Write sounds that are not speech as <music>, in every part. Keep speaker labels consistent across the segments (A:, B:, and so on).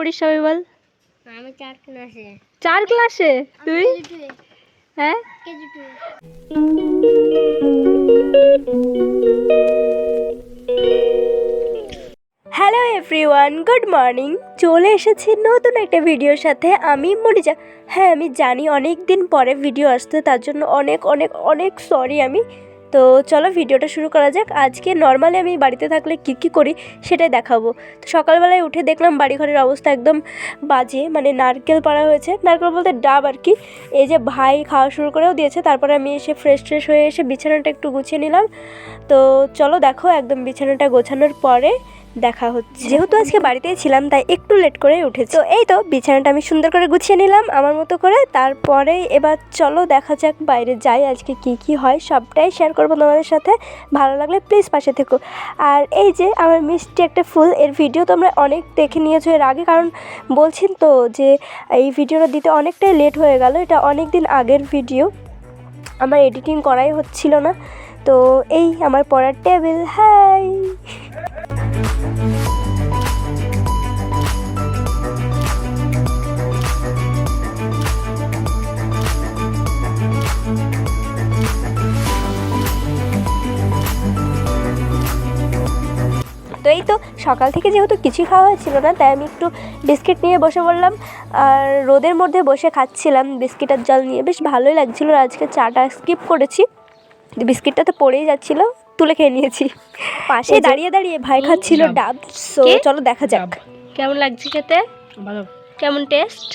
A: পড়িস সবাই বল
B: আমি চার ক্লাসে।
A: চার ক্লাসে? তুই? হ্যাঁ? হ্যালো এভরিওয়ান গুড মর্নিং চলে এসেছি নতুন একটা ভিডিওর সাথে। আমি মনিজা। হ্যাঁ আমি জানি অনেক দিন পরে ভিডিও আসতে তার জন্য অনেক অনেক অনেক সরি আমি। তো চলো ভিডিওটা শুরু করা যাক। আজকে নর্মালি আমি বাড়িতে থাকলে কী কী করি সেটাই দেখাবো। তো সকালবেলায় উঠে দেখলাম বাড়িঘরের অবস্থা একদম বাজে মানে নারকেল পাড়া হয়েছে। নারকেল বলতে ডাব আর কি। এই যে ভাই খাওয়া শুরু করেও দিয়েছে, তারপরে আমি এসে ফ্রেশ ট্রেশ হয়ে এসে বিছানাটা একটু গুছিয়ে নিলাম। তো চলো দেখো একদম বিছানাটা গোছানোর পরে দেখা হচ্ছে। যেহেতু আজকে বাড়িতেই ছিলাম, তাই একটু লেট করে উঠেছি। তো এই তো, বিছানাটা আমি সুন্দর করে গুছিয়ে নিলাম আমার মতো করে। তারপরে এবার চলো দেখা যাক বাইরে যাই, আজকে কি কি হয়। সবটাই শেয়ার করব তোমাদের সাথে। ভালো লাগলে প্লিজ পাশে থেকো। আর এই যে আমার মিষ্টি একটা ফুল, এর ভিডিও তোমরা অনেক দেখে নিয়েছো এর আগে, কারণ বলছেন তো যে এই ভিডিওটা দিতে অনেকটাই লেট হয়ে গেল। এটা অনেক দিন আগের ভিডিও আমার এডিটিং করাই হচ্ছিল না। তো এই আমার পড়ার টেবিল হাই তো এই তো সকাল থেকে যেহেতু কিছুই খাওয়া হয়েছিল না, তাই আমি একটু বিস্কিট নিয়ে বসে পড়লাম। আর রোদের মধ্যে বসে খাচ্ছিলাম বিস্কিট আর জল নিয়ে। বেশ ভালোই লাগছিল আজকে চাটা স্কিপ করেছি। বিস্কিটটা তো পড়েই যাচ্ছিল। তুলে খেয়ে নিয়েছি। পাশে দাঁড়িয়ে দাঁড়িয়ে ভাই খাচ্ছিল ডাব সো চলো দেখা যাক। কেমন লাগছে খেতে?
C: ভালো।
A: কেমন টেস্ট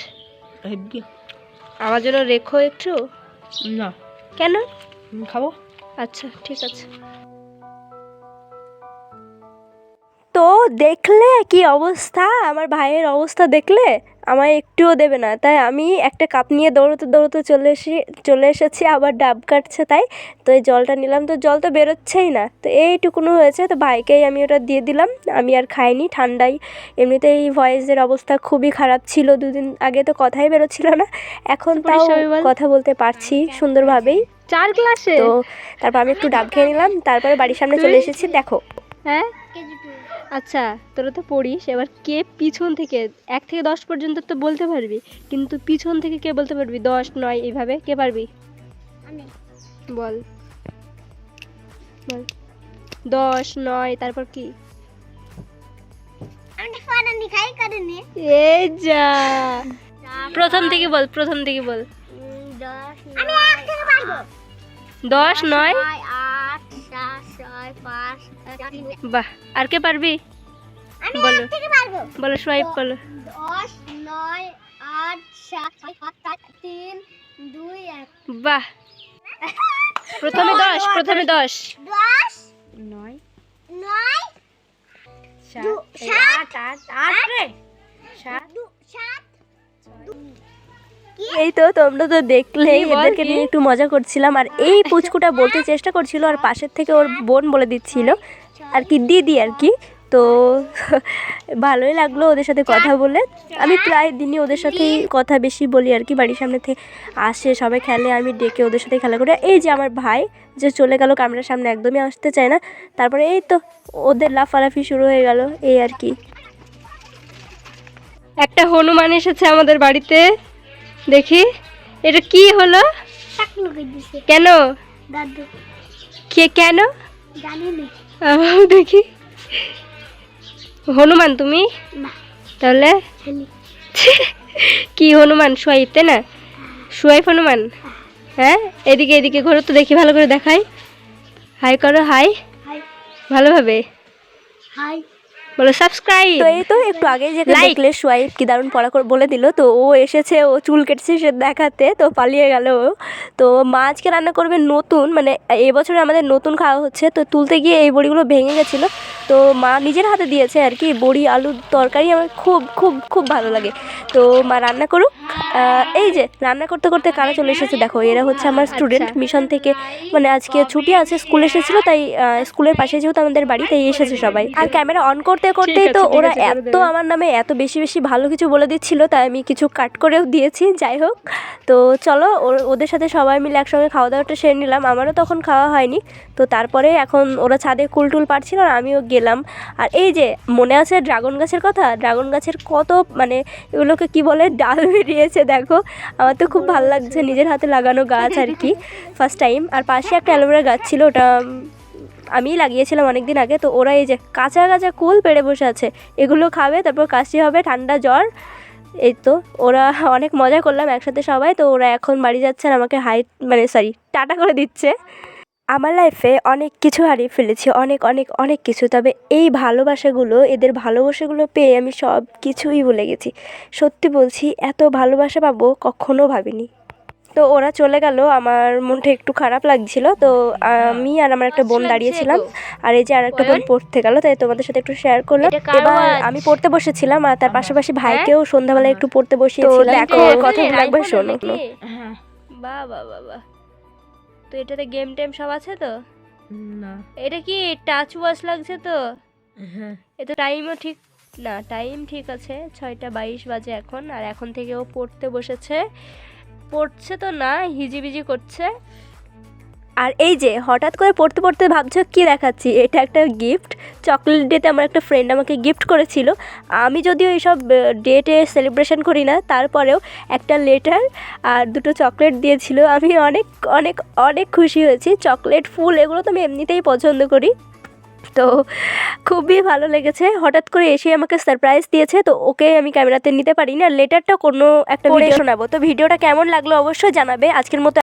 A: আমার জন্য রেখো একটু।
C: না।
A: কেন?
C: খাব।
A: আচ্ছা ঠিক আছে। তো দেখলে কি অবস্থা? আমার ভাইয়ের অবস্থা দেখলে আমায় একটুও দেবে না। তাই আমি একটা কাপ নিয়ে দৌড়তে দৌড়তে চলে এসে চলে এসেছি আবার ডাব কাটছে তাই। তো এই জলটা নিলাম তো জল তো বেরোচ্ছেই না। তো এইটুকুনো হয়েছে তো ভাইকেই আমি ওটা দিয়ে দিলাম। আমি আর খাইনি ঠান্ডায় এমনিতেই ভয়েসের অবস্থা খুবই খারাপ ছিল দুদিন আগে তো কথাই বেরোচ্ছিল না। এখন তাও কথা বলতে পারছি সুন্দরভাবেই।
C: চার ক্লাসে
A: তো তারপর আমি একটু ডাব খেয়ে নিলাম তারপরে বাড়ির সামনে চলে এসেছি দেখো।
C: হ্যাঁ? আচ্ছা তোরা তো পড়িস এবার কে পিছন থেকে এক থেকে দশ পর্যন্ত তো বলতে পারবি কিন্তু পিছন থেকে কে বলতে পারবি? দশ নয় এইভাবে কে পারবি? বল। বল। দশ নয় তারপর কি? এই যা। প্রথম থেকে বল প্রথম থেকে বল।
B: দশ আমি এক থেকে পারব।
C: দশ নয়?
B: আট
C: বাহ আর কে পারবি? বলো। বলো সোয়াইপ বলো।
B: দশ নয় আট সাত তিন দুই এক।
C: বাহ। <laughs> প্রথমে দশ প্রথমে দশ।
B: দশ।
C: নয়।
B: নয়
C: সাত
B: সাত আট রে।
C: সাত।
B: সাত
A: এই তো তোমরা তো দেখলেই এদেরকে নিয়ে একটু মজা করছিলাম। আর এই <laughs> পুচকুটা বলতে চেষ্টা করছিল আর পাশের থেকে ওর বোন বলে দিচ্ছিল। আর কি দিদি আর কি। তো <laughs> ভালোই লাগল ওদের সাথে কথা বলে। আমি প্রায় দিনই ওদের সাথেই কথা বেশি বলি আর কি বাড়ির সামনে থেকে আসে সবাই খেলে আমি ডেকে ওদের সাথে খেলা করি। এই যে আমার ভাই যে চলে গেল ক্যামেরার সামনে একদমই আসতে চায় না। তারপরে এই তো ওদের লাফালাফি শুরু হয়ে গেল এই আর কি।
C: একটা হনুমান এসেছে আমাদের বাড়িতে। দেখি এটা কি হলো? কেন? কে কেন? দেখি। হনুমান তুমি? তাহলে? কি হনুমান সোয়াইপ তাই না? সোয়াইপ হনুমান? হ্যাঁ? এদিকে এদিকে ঘোরো তো দেখি ভালো করে দেখাই। হাই করো হাই।
B: হাই।
C: ভালোভাবে?
B: হাই।
C: বলো সাবস্ক্রাইব
A: তো এই তো একটু আগে যে. দেখলে সোয়াইপ কি দারুণ পড়া করে বলে দিল তো ও এসেছে ও চুল কেটেছে সে দেখাতে তো পালিয়ে গেল ও। তো মা আজকে রান্না করবে নতুন মানে এবছরে আমাদের নতুন খাওয়া হচ্ছে তো তুলতে গিয়ে এই বড়িগুলো ভেঙে গেছিল। তো মা নিজের হাতে দিয়েছে আর কি বড়ি আলুর তরকারি আমার খুব খুব খুব ভালো লাগে। তো মা রান্না করুক। এই যে রান্না করতে করতে কারা চলে এসেছে দেখো এরা হচ্ছে আমার স্টুডেন্ট মিশন থেকে। মানে আজকে ছুটি আছে স্কুল এসেছিল তাই স্কুলের পাশে যেহেতু আমাদের বাড়ি তাই এসেছে সবাই। আর ক্যামেরা অন করতে করতে করতেই তো ওরা এত আমার নামে এত বেশি বেশি ভালো কিছু বলে দিচ্ছিল তাই আমি কিছু কাট করেও দিয়েছি যাই হোক। তো চলো ওদের সাথে সবাই মিলে একসঙ্গে খাওয়া দাওয়াটা সেরে নিলাম। আমারও তখন খাওয়া হয়নি। তো তারপরে এখন ওরা ছাদে কুলটুল পারছিল আর আমিও গেলাম। আর এই যে মনে আছে ড্রাগন গাছের কথা? ড্রাগন গাছের কত মানে এগুলোকে কি বলে? ডাল বেরিয়েছে দেখো। আমার তো খুব ভালো লাগছে নিজের হাতে লাগানো গাছ আর কি ফার্স্ট টাইম আর পাশে একটা অ্যালোভেরা গাছ ছিল, ওটা আমিই লাগিয়েছিলাম অনেক দিন আগে। তো ওরা এই যে কাঁচা কাঁচা কুল পেড়ে বসে আছে, এগুলো খাবে, তারপর কাশি হবে, ঠান্ডা জ্বর। এই তো, ওরা অনেক মজা করলাম একসাথে সবাই। তো ওরা এখন বাড়ি যাচ্ছে আর আমাকে হাই মানে সরি টাটা করে দিচ্ছে। আমার লাইফে অনেক কিছু হারিয়ে ফেলেছি অনেক অনেক অনেক কিছু। তবে এই ভালোবাসাগুলো এদের ভালোবাসাগুলো পেয়ে আমি সব কিছুই ভুলে গেছি। সত্যি বলছি এত ভালোবাসা পাবো কখনো ভাবিনি। তো ওরা চলে গেল আমার মনটা একটু খারাপ লাগছিল। তো আমি আর আমার একটা বোন দাঁড়িয়েছিলাম আর এই যে আর একটা বোন পড়তে গেল তাই তোমাদের সাথে একটু শেয়ার করলাম।
C: এটা কার
A: এবার আমি পড়তে বসেছিলাম আর তার পাশাপাশি ভাইকেও সন্ধ্যাবেলায় একটু পড়তে বসিয়েছিলাম। কথাগুলো একবার শোনো।
C: হ্যাঁ। বাহ বাহ বাহ বাহ তো এটাতে গেম টেম সব আছে তো?
D: না।
C: এটা কি টাচ ওয়াচ লাগছে তো?
D: হ্যাঁ।
C: এটা টাইমও ঠিক না টাইম ঠিক আছে ছয়টা বাইশ বাজে এখন আর এখন থেকে ও পড়তে বসেছে। পড়ছে তো না হিজিবিজি করছে।
A: আর এই যে হঠাৎ করে পড়তে পড়তে ভাবছ কি দেখাচ্ছি? এটা একটা গিফট চকলেট ডেতে আমার একটা ফ্রেন্ড আমাকে গিফট করেছিল। আমি যদিও এইসব ডেটে সেলিব্রেশন করি না তারপরেও একটা লেটার আর দুটো চকলেট দিয়েছিল। আমি অনেক অনেক অনেক খুশি হয়েছি। চকলেট ফুল এগুলো তো আমি এমনিতেই পছন্দ করি। তো খুবই ভালো লেগেছে। হঠাৎ করে এসে আমাকে সারপ্রাইজ দিয়েছে তো ওকে আমি ক্যামেরাতে নিতে পারি না লেটারটা কোনো একটা ভিডিও শোনাবো। তো ভিডিওটা কেমন লাগল অবশ্যই জানাবে। আজকের মতো